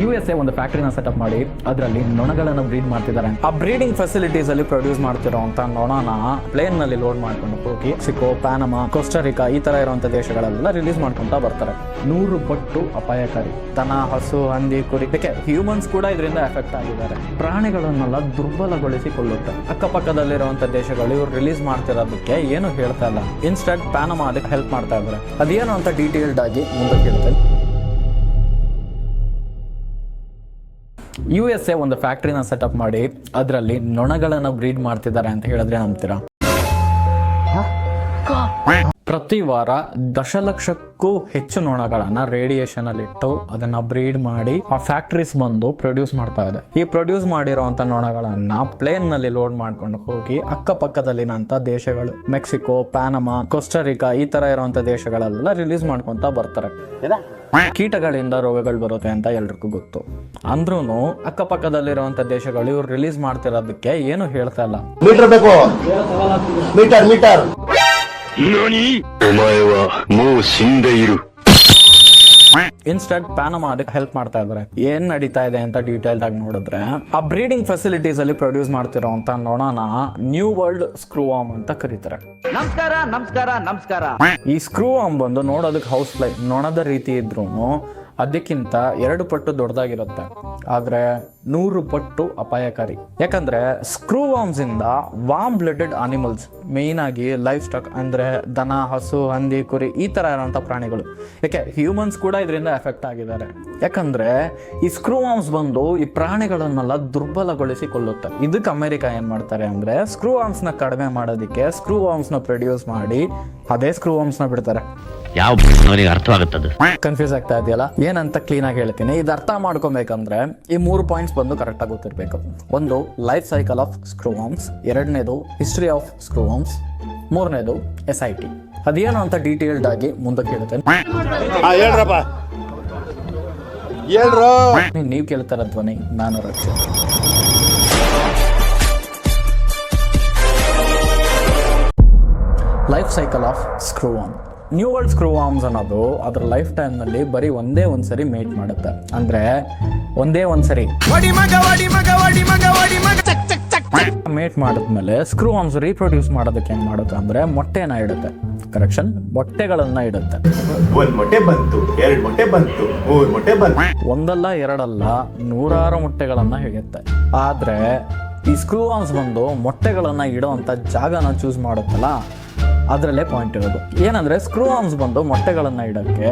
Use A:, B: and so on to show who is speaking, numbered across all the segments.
A: U S A ಒಂದು ಫ್ಯಾಕ್ಟ್ರಿನ setup ಮಾಡಿ ಅದರಲ್ಲಿ ನೊಣಗಳನ್ನು ಬ್ರೀಡ್ ಮಾಡ್ತಿದ್ದಾರೆ.
B: ಆ ಬ್ರೀಡಿಂಗ್ ಫೆಸಿಲಿಟೀಸ್ ಅಲ್ಲಿ ಪ್ರೊಡ್ಯೂಸ್ ಮಾಡ್ತಿರೋಂಥ ನೊಣನ ಪ್ಲೇನ್ನಲ್ಲಿ ಲೋಡ್ ಮಾಡ್ಕೊಂಡು ಹೋಗಿ ಸಿಕೋ ಪ್ಯಾನಮ ಕೋಸ್ಟರಿಕಾ ಈ ತರ ಇರುವಂತ ದೇಶಗಳೆಲ್ಲ ರಿಲೀಸ್ ಮಾಡ್ಕೊಂತ ಬರ್ತಾರೆ.
A: ನೂರು ಪಟ್ಟು ಅಪಾಯಕಾರಿ.
B: ದನ, ಹಸು, ಹಂದಿ, ಕುರಿ. ಹ್ಯೂಮನ್ಸ್ ಕೂಡ ಇದರಿಂದ ಎಫೆಕ್ಟ್ ಆಗಿದ್ದಾರೆ.
A: ಪ್ರಾಣಿಗಳನ್ನೆಲ್ಲ ದುರ್ಬಲಗೊಳಿಸಿಕೊಳ್ಳುತ್ತೆ.
B: ಅಕ್ಕಪಕ್ಕದಲ್ಲಿರುವಂತ ದೇಶಗಳು ಇವ್ರು ರಿಲೀಸ್ ಮಾಡ್ತಿರೋದಕ್ಕೆ ಏನು ಹೇಳ್ತಾ ಇಲ್ಲ. ಇನ್ಸ್ಟೆಂಟ್ ಪ್ಯಾನಮ ಅದಕ್ಕೆ ಹೆಲ್ಪ್ ಮಾಡ್ತಾ ಇದ್ದಾರೆ. ಅದೇನು ಅಂತ ಡೀಟೇಲ್ಡ್ ಆಗಿ ಮುಂದೆ ಹೇಳ್ತೇನೆ.
A: ಯು ಎಸ್ ಎ ಒಂದು ಫ್ಯಾಕ್ಟ್ರಿನ ಸೆಟಪ್ ಮಾಡಿ ಅದರಲ್ಲಿ ನೊಣಗಳನ್ನು ಬ್ರೀಡ್ ಮಾಡ್ತಿದ್ದಾರೆ ಅಂತ ಹೇಳಿದ್ರೆ ನಂಬ್ತೀರಾ? ಪ್ರತಿ ವಾರ ದಶಲಕ್ಷಕ್ಕೂ ಹೆಚ್ಚು ನೊಣಗಳನ್ನ ರೇಡಿಯೇಷನ್ ಅಲ್ಲಿ ಇಟ್ಟು ಅದನ್ನ ಬ್ರೀಡ್ ಮಾಡಿ ಆ ಫ್ಯಾಕ್ಟ್ರೀಸ್ ಬಂದು ಪ್ರೊಡ್ಯೂಸ್ ಮಾಡ್ತಾ ಇದೆ. ಈ ಪ್ರೊಡ್ಯೂಸ್ ಮಾಡಿರುವಂತ ನೊಣಗಳನ್ನ ಪ್ಲೇನ್ನಲ್ಲಿ ಲೋಡ್ ಮಾಡ್ಕೊಂಡು ಹೋಗಿ ಅಕ್ಕಪಕ್ಕದಲ್ಲಿನಂತ ದೇಶಗಳು ಮೆಕ್ಸಿಕೋ ಪ್ಯಾನಮಾ ಕೋಸ್ಟರಿಕಾ ಈ ತರ ಇರುವಂತ ದೇಶಗಳೆಲ್ಲ ರಿಲೀಸ್ ಮಾಡ್ಕೊಂತ ಬರ್ತಾರೆ. ಕೀಟಗಳಿಂದ ರೋಗಗಳು ಬರುತ್ತೆ ಅಂತ ಎಲ್ರಿಗೂ ಗೊತ್ತು. ಅಂದ್ರೂ ಅಕ್ಕಪಕ್ಕದಲ್ಲಿರುವಂತ ದೇಶಗಳು ಇವ್ರು ರಿಲೀಸ್ ಮಾಡ್ತಿರೋದಕ್ಕೆ ಏನು ಹೇಳ್ತಾ ಇಲ್ಲ.
C: ಮೀಟರ್ ಬೇಕು. ಮೀಟರ್ ಮೀಟರ್
D: 何お前はもう死んでいる。
B: ಇನ್ಸ್ಟೆಂಟ್ ಪ್ಯಾನಮಾ ಅದಕ್ಕೆ ಹೆಲ್ಪ್ ಮಾಡ್ತಾ ಇದ್ದಾರೆ ಏನ್ ನಡೀತಾ ಇದೆ ಅಂತ ಡೀಟೇಲ್ ಆಗಿ ನೋಡಿದ್ರೆ ಆ ಬ್ರೀಡಿಂಗ್ ಫೆಸಿಲಿಟೀಸ್ ಅಲ್ಲಿ ಪ್ರೊಡ್ಯೂಸ್ ಮಾಡ್ತಿರೋಂತ ನೊಣನ ನ್ಯೂ ವರ್ಲ್ಡ್ ಸ್ಕ್ರೂವಾಮ್ ಅಂತ ಕರೀತಾರೆ
E: ನಮಸ್ಕಾರ ನಮಸ್ಕಾರ ನಮಸ್ಕಾರ
B: ಈ ಸ್ಕ್ರೂ ಆಮ್ ಬಂದು ನೋಡೋದಕ್ಕೆ ಹೌಸ್ ಫ್ಲೈ ನೊಣದ ರೀತಿ ಇದ್ರೂ ಅದಕ್ಕಿಂತ ಎರಡು ಪಟ್ಟು ದೊಡ್ಡದಾಗಿರುತ್ತೆ. ಆದರೆ ನೂರು ಪಟ್ಟು ಅಪಾಯಕಾರಿ. ಯಾಕಂದ್ರೆ ಸ್ಕ್ರೂ ವಾಮ್ಸ್ ಇಂದ ವಾಮ್ ಬ್ಲಡೆಡ್ ಅನಿಮಲ್ಸ್ ಮೇಯ್ನಾಗಿ ಲೈಫ್ ಸ್ಟಾಕ್ ಅಂದ್ರೆ ದನ, ಹಸು, ಹಂದಿ, ಕುರಿ, ಈ ತರ ಇರೋಂಥ ಪ್ರಾಣಿಗಳು. ಯಾಕೆ ಹ್ಯೂಮನ್ಸ್ ಕೂಡ ಇದರಿಂದ ಎಫೆಕ್ಟ್ ಆಗಿದ್ದಾರೆ. ಯಾಕಂದ್ರೆ ಈ ಸ್ಕ್ರೂ ವಾಮ್ಸ್ ಬಂದು ಈ ಪ್ರಾಣಿಗಳನ್ನೆಲ್ಲ ದುರ್ಬಲಗೊಳಿಸಿ ಕೊಳ್ಳುತ್ತೆ ಇದಕ್ಕೆ ಅಮೆರಿಕ ಏನು ಮಾಡ್ತಾರೆ ಅಂದ್ರೆ ಸ್ಕ್ರೂ ವಾಮ್ಸ್ನ ಕಡಿಮೆ ಮಾಡೋದಕ್ಕೆ ಸ್ಕ್ರೂ ವಾಮ್ಸ್ನ ಪ್ರೊಡ್ಯೂಸ್ ಮಾಡಿ ಅದೇ ಸ್ಕ್ರೂ ವಾಮ್ಸ್ನ ಬಿಡ್ತಾರೆ.
D: ಯಾವ ಅವನಿಗೆ ಅರ್ಥವಾಗುತ್ತದೆ
B: ಕನ್ಫ್ಯೂಸ್ ಆಗ್ತಾ ಇದೆಯಲ್ಲ? ಏನಂತ ಕ್ಲೀನ್ ಆಗಿ ಹೇಳ್ತೀನಿ. ಇದು ಅರ್ಥ ಮಾಡ್ಕೊಬೇಕಂದ್ರೆ ಈ ಮೂರು ಪಾಯಿಂಟ್ಸ್ ಬಂದು ಕರೆಕ್ಟ್ ಆಗಿ ಗೊತ್ತಿರಬೇಕು. ಒಂದು ಲೈಫ್ ಸೈಕಲ್ ಆಫ್ ಸ್ಕ್ರೂವಾಮ್ಸ್ ಎರಡನೇದು ಹಿಸ್ಟ್ರಿ ಆಫ್ ಸ್ಕ್ರೂವಾಮ್ಸ್ ಮೂರನೇದು ಎಸ್ ಐ ಟಿ ಅದೇನು ಅಂತ ಡೀಟೇಲ್ಡ್ ಆಗಿ ಮುಂದಕ್ಕೆ ಹೇಳ್ತೇನೆ
C: ಹೇಳ್ರಪ್ಪ. ಹೇಳ್ರು.
B: ನೀವು ಕೇಳ್ತಾರ ಧ್ವನಿ ನಾನು ರಕ್ಷೆ. Life cycle of screwworm new world screw worms ಅನ್ನೋದು ಅದ್ರ ಲೈಫ್ ಟೈಮ್ನಲ್ಲಿ ಬರೀ ಒಂದೇ ಒಂದ್ಸರಿ ಮೇಟ್ ಮಾಡುತ್ತೆ. ಅಂದ್ರೆ ಒಂದೇ ಒಂದ್ಸರಿ. ಮೇಟ್ ಮಾಡಿದ್ಮೇಲೆ ಸ್ಕ್ರೂ ಆರ್ಮ್ಸ್ ರೀಪ್ರೊಡ್ಯೂಸ್ ಮಾಡೋದಕ್ಕೆ ಏನ್ ಮಾಡುತ್ತೆ ಅಂದ್ರೆ ಮೊಟ್ಟೆನ ಇಡುತ್ತೆ. ಕರೆಕ್ಷನ್ ಮೊಟ್ಟೆಗಳನ್ನ ಇಡುತ್ತೆ.
F: ಒಂದ್ ಮೊಟ್ಟೆ ಬಂತು ಎರಡ್ ಮೊಟ್ಟೆ ಬಂತು ಮೂರ್ ಮೊಟ್ಟೆ ಬಂತು.
B: ಒಂದಲ್ಲ ಎರಡಲ್ಲ ನೂರಾರು ಮೊಟ್ಟೆಗಳನ್ನ ಹಿಡಿಯುತ್ತೆ. ಆದ್ರೆ ಈ ಸ್ಕ್ರೂ ಆರ್ಮ್ಸ್ ಬಂದು ಮೊಟ್ಟೆಗಳನ್ನ ಇಡುವಂತ ಜಾಗನ ಚೂಸ್ ಮಾಡುತ್ತಲ್ಲ ಅದರಲ್ಲೇ ಪಾಯಿಂಟ್ ಇರೋದು. ಏನಂದ್ರೆ ಸ್ಕ್ರೂ ಆರ್ಮ್ಸ್ ಬಂದು ಮೊಟ್ಟೆಗಳನ್ನು ಇಡಕ್ಕೆ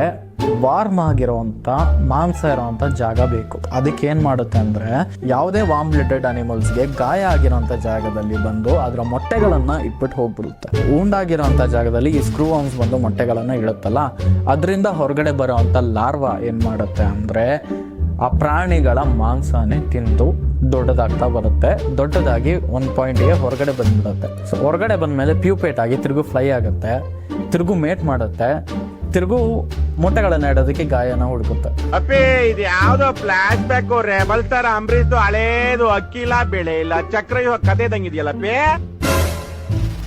B: ವಾರ್ಮ್ ಆಗಿರುವಂತ ಮಾಂಸ ಇರುವಂತ ಜಾಗ ಬೇಕು. ಅದಕ್ಕೆ ಏನು ಮಾಡುತ್ತೆ ಅಂದ್ರೆ ಯಾವುದೇ ವಾಮ್ ಬ್ಲಡೆಡ್ ಅನಿಮಲ್ಸ್ಗೆ ಗಾಯ ಆಗಿರುವಂಥ ಜಾಗದಲ್ಲಿ ಬಂದು ಅದರ ಮೊಟ್ಟೆಗಳನ್ನು ಇಟ್ಬಿಟ್ಟು ಹೋಗ್ಬಿಡುತ್ತೆ. ಉಂಡಾಗಿರೋವಂಥ ಜಾಗದಲ್ಲಿ ಈ ಸ್ಕ್ರೂ ಆರ್ಮ್ಸ್ ಬಂದು ಮೊಟ್ಟೆಗಳನ್ನು ಇಡುತ್ತಲ್ಲ, ಅದರಿಂದ ಹೊರಗಡೆ ಬರೋವಂಥ ಲಾರ್ವಾ ಏನು ಮಾಡುತ್ತೆ ಅಂದ್ರೆ ಆ ಪ್ರಾಣಿಗಳ ಮಾಂಸನೇ ತಿಂದು ದೊಡ್ಡದಾಗ್ತಾ ಬರುತ್ತೆ. ದೊಡ್ಡದಾಗಿ ಒಂದು ಪಾಯಿಂಟ್ಗೆ ಹೊರಗಡೆ ಬಂದ್ಬಿಡುತ್ತೆ. ಸೊ ಹೊರಗಡೆ ಬಂದಮೇಲೆ ಪ್ಯೂಪೇಟ್ ಆಗಿ ತಿರುಗು ಫ್ಲೈ ಆಗುತ್ತೆ. ತಿರುಗು ಮೇಟ್ ಮಾಡುತ್ತೆ. ತಿರುಗು ಮೊಟ್ಟೆಗಳನ್ನ ಇಡೋದಕ್ಕೆ ಗಾಯನ ಹುಡುಕುತ್ತೆ.
G: ಅಪ್ಪೇ ಇದು ಯಾವ್ದೋ ಫ್ಲಾಶ್ ಬ್ಯಾಕ್ ರೆಬಲ್ ತರ ಅಂಬರೀಶ್ ಹಳೇದು ಅಕ್ಕಿಲ್ಲ ಬೆಳೆ ಇಲ್ಲ. ಚಕ್ರ ಇವಾಗ ಕತೆ ಇದಂಗಿದೆಯಲ್ಲಪ್ಪಿ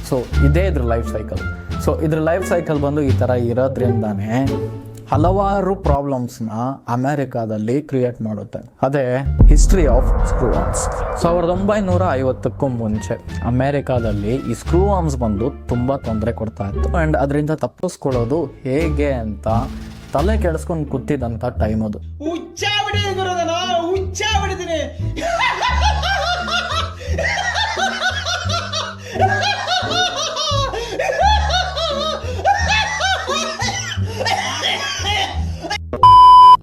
B: ಸೊ ಇದೇ ಇದ್ರ ಲೈಫ್ ಸೈಕಲ್ ಸೊ ಇದ್ರ ಲೈಫ್ ಸೈಕಲ್ ಬಂದು ಈ ಥರ ಇರೋದ್ರಿಂದಾನೇ ಹಲವಾರು ಪ್ರಾಬ್ಲಮ್ಸ್ನ ಅಮೆರಿಕಾದಲ್ಲಿ ಕ್ರಿಯೇಟ್ ಮಾಡುತ್ತೆ. ಅದೇ ಹಿಸ್ಟ್ರಿ ಆಫ್ ಸ್ಕ್ರೂ ಆರ್ಮ್ಸ್ ಸಾವಿರದ ಒಂಬೈನೂರ ಐವತ್ತಕ್ಕೂ ಮುಂಚೆ ಅಮೆರಿಕಾದಲ್ಲಿ ಈ ಸ್ಕ್ರೂ ಆರ್ಮ್ಸ್ ಬಂದು ತುಂಬ ತೊಂದರೆ ಕೊಡ್ತಾ ಇತ್ತು. ಆ್ಯಂಡ್ ಅದರಿಂದ ತಪ್ಪಿಸ್ಕೊಳ್ಳೋದು ಹೇಗೆ ಅಂತ ತಲೆ ಕೆಡಿಸ್ಕೊಂಡು ಕೂತಿದ್ದಂಥ ಟೈಮ್ ಅದು.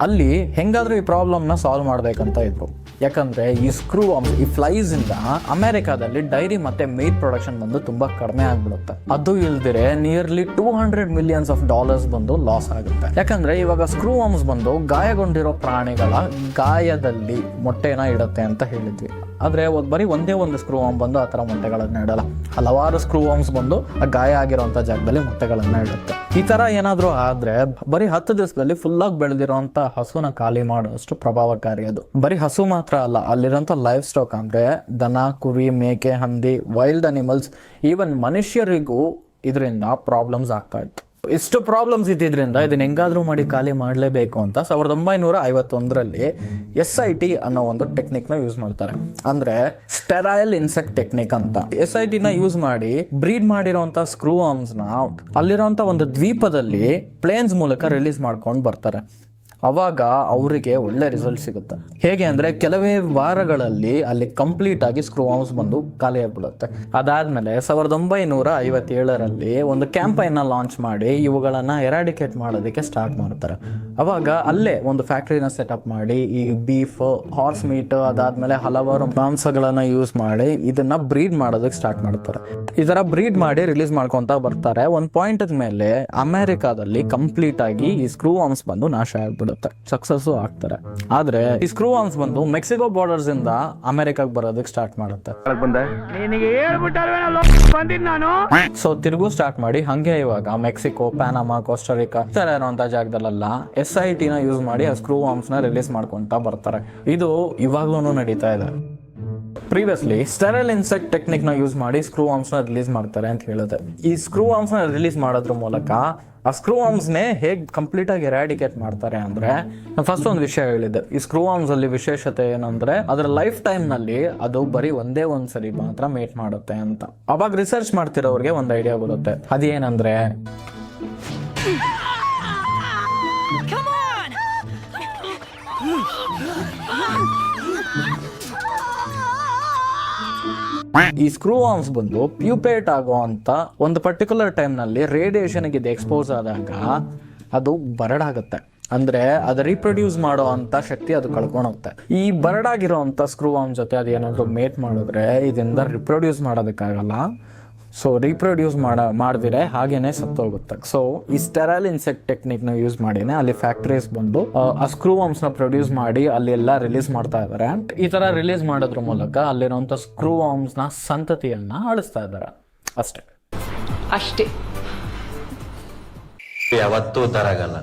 B: ಅಲ್ಲಿ ಹೆಂಗಾದ್ರೂ ಈ ಪ್ರಾಬ್ಲಮ್ನ ಸಾಲ್ವ್ ಮಾಡ್ಬೇಕಂತ ಇದ್ರು. ಯಾಕಂದ್ರೆ ಈ ಸ್ಕ್ರೂ ಈ ಫ್ಲೈಸ್ ಇಂದ ಅಮೆರಿಕಾದಲ್ಲಿ ಡೈರಿ ಮತ್ತೆ ಮೀಟ್ ಪ್ರೊಡಕ್ಷನ್ ಬಂದು ತುಂಬಾ ಕಡಿಮೆ ಆಗ್ಬಿಡುತ್ತೆ. ಅದು ಇಲ್ದಿರೆ nearly two hundred millions of dollars ಬಂದು ಲಾಸ್ ಆಗುತ್ತೆ. ಯಾಕಂದ್ರೆ ಇವಾಗ ಸ್ಕ್ರೂ ವಾಮ್ಸ್ ಬಂದು ಗಾಯಗೊಂಡಿರೋ ಪ್ರಾಣಿಗಳ ಗಾಯದಲ್ಲಿ ಮೊಟ್ಟೆನ ಇಡುತ್ತೆ ಅಂತ ಹೇಳಿದ್ವಿ. ಆದ್ರೆ ಒಂದು ಬರೀ ಒಂದೇ ಒಂದು ಸ್ಕ್ರೂ ಆಮ್ ಬಂದು ಆ ಥರ ಮೊಟ್ಟೆಗಳನ್ನು ಇಡಲ್ಲ. ಹಲವಾರು ಸ್ಕ್ರೂ ಆಮ್ಸ್ ಬಂದು ಆ ಗಾಯ ಆಗಿರೋಂಥ ಜಾಗದಲ್ಲಿ ಮೊಟ್ಟೆಗಳನ್ನು ಇಡುತ್ತೆ. ಈ ಥರ ಏನಾದರೂ ಆದರೆ ಬರೀ ಹತ್ತು ದಿವಸದಲ್ಲಿ ಫುಲ್ಲಾಗಿ ಬೆಳೆದಿರುವಂಥ ಹಸುನ ಖಾಲಿ ಮಾಡುವಷ್ಟು ಪ್ರಭಾವಕಾರಿ ಅದು. ಬರೀ ಹಸು ಮಾತ್ರ ಅಲ್ಲ ಅಲ್ಲಿರೋಂಥ ಲೈಫ್ ಸ್ಟಾಕ್ ಅಂದರೆ ದನ, ಕುರಿ, ಮೇಕೆ, ಹಂದಿ ವೈಲ್ಡ್ ಅನಿಮಲ್ಸ್ ಈವನ್ ಮನುಷ್ಯರಿಗೂ ಇದರಿಂದ ಪ್ರಾಬ್ಲಮ್ಸ್ ಆಗ್ತಾ ಇತ್ತು. ಇಷ್ಟು ಪ್ರಾಬ್ಲಮ್ಸ್ ಇದ್ದಿದ್ರಿಂದ ಇದನ್ನ ಹೆಂಗಾದ್ರೂ ಮಾಡಿ ಖಾಲಿ ಮಾಡಲೇಬೇಕು ಅಂತ ಸಾವಿರದ ಒಂಬೈನೂರ ಐವತ್ತೊಂದರಲ್ಲಿ ಎಸ್ ಐ ಟಿ ಅನ್ನೋ ಒಂದು ಟೆಕ್ನಿಕ್ನ ಯೂಸ್ ಮಾಡ್ತಾರೆ. ಅಂದ್ರೆ ಸ್ಟೆರೈಲ್ ಇನ್ಸೆಕ್ಟ್ ಟೆಕ್ನಿಕ್ ಅಂತ. ಎಸ್ ಐ ಟಿನ ಯೂಸ್ ಮಾಡಿ ಬ್ರೀಡ್ ಮಾಡಿರೋಂಥ ಸ್ಕ್ರೂ ಆರ್ಮ್ಸ್ನ ಅಲ್ಲಿರೋಂಥ ಒಂದು ದ್ವೀಪದಲ್ಲಿ ಪ್ಲೇನ್ಸ್ ಮೂಲಕ ರಿಲೀಸ್ ಮಾಡ್ಕೊಂಡು ಬರ್ತಾರೆ. ಅವಾಗ ಅವರಿಗೆ ಒಳ್ಳೆ ರಿಸಲ್ಟ್ ಸಿಗುತ್ತೆ. ಹೇಗೆ ಅಂದ್ರೆ ಕೆಲವೇ ವಾರಗಳಲ್ಲಿ ಅಲ್ಲಿ ಕಂಪ್ಲೀಟ್ ಆಗಿ ಸ್ಕ್ರೂ ಹೌಸ್ ಬಂದು ಖಾಲಿ ಆಗ್ಬಿಡುತ್ತೆ. ಅದಾದ್ಮೇಲೆ ಸಾವಿರದ ಒಂಬೈನೂರ ಐವತ್ತೇಳರಲ್ಲಿ ಒಂದು ಕ್ಯಾಂಪೈನ್ ಲಾಂಚ್ ಮಾಡಿ ಇವುಗಳನ್ನ ಎರಾಡಿಕೇಟ್ ಮಾಡೋದಕ್ಕೆ ಸ್ಟಾರ್ಟ್ ಮಾಡ್ತಾರೆ. ಅವಾಗ ಅಲ್ಲೇ ಒಂದು ಫ್ಯಾಕ್ಟ್ರಿನ ಸೆಟಪ್ ಮಾಡಿ, ಈ ಬೀಫ್ ಹಾರ್ಸ್ ಮೀಟ್ ಅದಾದ್ಮೇಲೆ ಹಲವಾರು ಮಾಂಸಗಳನ್ನ ಯೂಸ್ ಮಾಡಿ ಇದನ್ನ ಬ್ರೀಡ್ ಮಾಡೋದಕ್ಕೆ ಸ್ಟಾರ್ಟ್ ಮಾಡ್ತಾರೆ. ತರ ಬ್ರೀಡ್ ಮಾಡಿ ರಿಲೀಸ್ ಮಾಡ್ಕೊಂತ ಬರ್ತಾರೆ. ಒಂದು ಪಾಯಿಂಟ್ ಮೇಲೆ ಅಮೆರಿಕಾದಲ್ಲಿ ಕಂಪ್ಲೀಟ್ ಆಗಿ ಈ ಸ್ಕ್ರೂ ಆರ್ಮ್ಸ್ ಬಂದು ನಾಶ ಆಗ್ಬಿಡುತ್ತೆ. ಸಕ್ಸಸ್ ಆಗ್ತಾರೆ. ಆದ್ರೆ ಈ ಸ್ಕ್ರೂ ಆನ್ಸ್ ಬಂದು ಮೆಕ್ಸಿಕೋ ಬಾರ್ಡರ್ಸ್ ಇಂದ ಅಮೆರಿಕಾಗ್ ಬರೋದಕ್ಕೆ ಸ್ಟಾರ್ಟ್ ಮಾಡುತ್ತೆ. ಸೊ ತಿರುಗು ಸ್ಟಾರ್ಟ್ ಮಾಡಿ ಹಂಗೆ ಇವಾಗ ಮೆಕ್ಸಿಕೋ ಪ್ಯಾನಮಾ ಕೋಸ್ಟರಿಕಾ ಈ ತರ ಇರುವಂತ ಜಾಗದಲ್ಲೆಲ್ಲ ಎಸ್ ಐ ಟಿನ ಯೂಸ್ ಮಾಡಿ ಆ ಸ್ಕ್ರೂ ಆರ್ಮ್ಸ್ನ ರಿಲೀಸ್ ಮಾಡ್ಕೊಂತ ಬರ್ತಾರೆ. ಇದು ಇವಾಗ್ಲೂ ನಡೀತಾ ಇದೆ. ಪ್ರೀವಿಯಸ್ಲಿ ಸ್ಟೆರಲ್ ಇನ್ಸೆಕ್ಟ್ ಟೆಕ್ನಿಕ್ನ ಯೂಸ್ ಮಾಡಿ ಸ್ಕ್ರೂ ಆರ್ಮ್ಸ್ನ ರಿಲೀಸ್ ಮಾಡ್ತಾರೆ ಅಂತ ಹೇಳಿದೆ ಈ ಸ್ಕ್ರೂ ಆರ್ಮ್ಸ್ನ ರಿಲೀಸ್ ಮಾಡೋದ್ರ ಮೂಲಕ ಆ ಸ್ಕ್ರೂ ಆರ್ಮ್ಸ್ ನೇ ಹೇಗೆ ಕಂಪ್ಲೀಟ್ ಆಗಿ ಎರಾಡಿಕೇಟ್ ಮಾಡ್ತಾರೆ ಅಂದ್ರೆ ಫಸ್ಟ್ ಒಂದು ವಿಷಯ ಹೇಳಿದ್ದೆ. ಈ ಸ್ಕ್ರೂ ಆರ್ಮ್ಸ್ ಅಲ್ಲಿ ವಿಶೇಷತೆ ಏನಂದ್ರೆ, ಅದರ ಲೈಫ್ ಟೈಮ್ನಲ್ಲಿ ಅದು ಬರೀ ಒಂದೇ ಒಂದ್ ಸರಿ ಮಾತ್ರ ಮೇಟ್ ಮಾಡುತ್ತೆ ಅಂತ. ಅವಾಗ ರಿಸರ್ಚ್ ಮಾಡ್ತಿರೋರಿಗೆ ಒಂದು ಐಡಿಯಾ ಬರುತ್ತೆ. ಅದೇನಂದ್ರೆ ಈ ಸ್ಕ್ರೂ ಆರ್ಮ್ಸ್ ಬಂದು ಪ್ಯೂಪೇಟ್ ಆಗುವಂತ ಒಂದು ಪರ್ಟಿಕ್ಯುಲರ್ ಟೈಮ್ನಲ್ಲಿ ರೇಡಿಯೇಷನ್ ಇದು ಎಕ್ಸ್ಪೋಸ್ ಆದಾಗ ಅದು ಬರಡಾಗುತ್ತೆ ಅಂದ್ರೆ ಅದು ರೀಪ್ರೊಡ್ಯೂಸ್ ಮಾಡೋ ಅಂತ ಶಕ್ತಿ ಅದು ಕಳ್ಕೊಂಡೋಗುತ್ತೆ ಈ ಬರಡಾಗಿರೋ ಅಂತ ಸ್ಕ್ರೂ ಆರ್ಮ್ ಜೊತೆ ಅದೇನಾದ್ರು ಮೇಟ್ ಮಾಡಿದ್ರೆ ಇದರಿಂದ ರಿಪ್ರೊಡ್ಯೂಸ್ ಮಾಡೋದಕ್ಕಾಗಲ್ಲ. ಸೊ ರೀಪ್ರೊಡ್ಯೂಸ್ ಮಾಡ ಮಾಡಿದ್ರೆ ಹಾಗೇನೆ ಸತ್ತೋಗುತ್ತೆ. ಸೊ ಈ ಸ್ಟೆರಲ್ ಇನ್ಸೆಕ್ಟ್ ಟೆಕ್ನಿಕ್ನ ಯೂಸ್ ಮಾಡಿನೇ ಅಲ್ಲಿ ಫ್ಯಾಕ್ಟ್ರೀಸ್ ಬಂದು ಆ, ಸ್ಕ್ರೂ ವಾಮ್ಸ್ನ ಪ್ರೊಡ್ಯೂಸ್ ಮಾಡಿ ಅಲ್ಲಿ ಎಲ್ಲ ರಿಲೀಸ್ ಮಾಡ್ತಾ ಇದ್ದಾರೆ ಈ ತರ ರಿಲೀಸ್ ಮಾಡೋದ್ರ ಮೂಲಕ ಅಲ್ಲಿರುವಂತ ಸ್ಕ್ರೂ ವಾಮ್ಸ್ನ ಸಂತತಿಯನ್ನ ಅಳಿಸ್ತಾ ಇದ್ದಾರೆ ಅಷ್ಟೇ.
H: ಅಷ್ಟೇ.
I: ಯಾವತ್ತೂ ತರಗಲ್ಲ.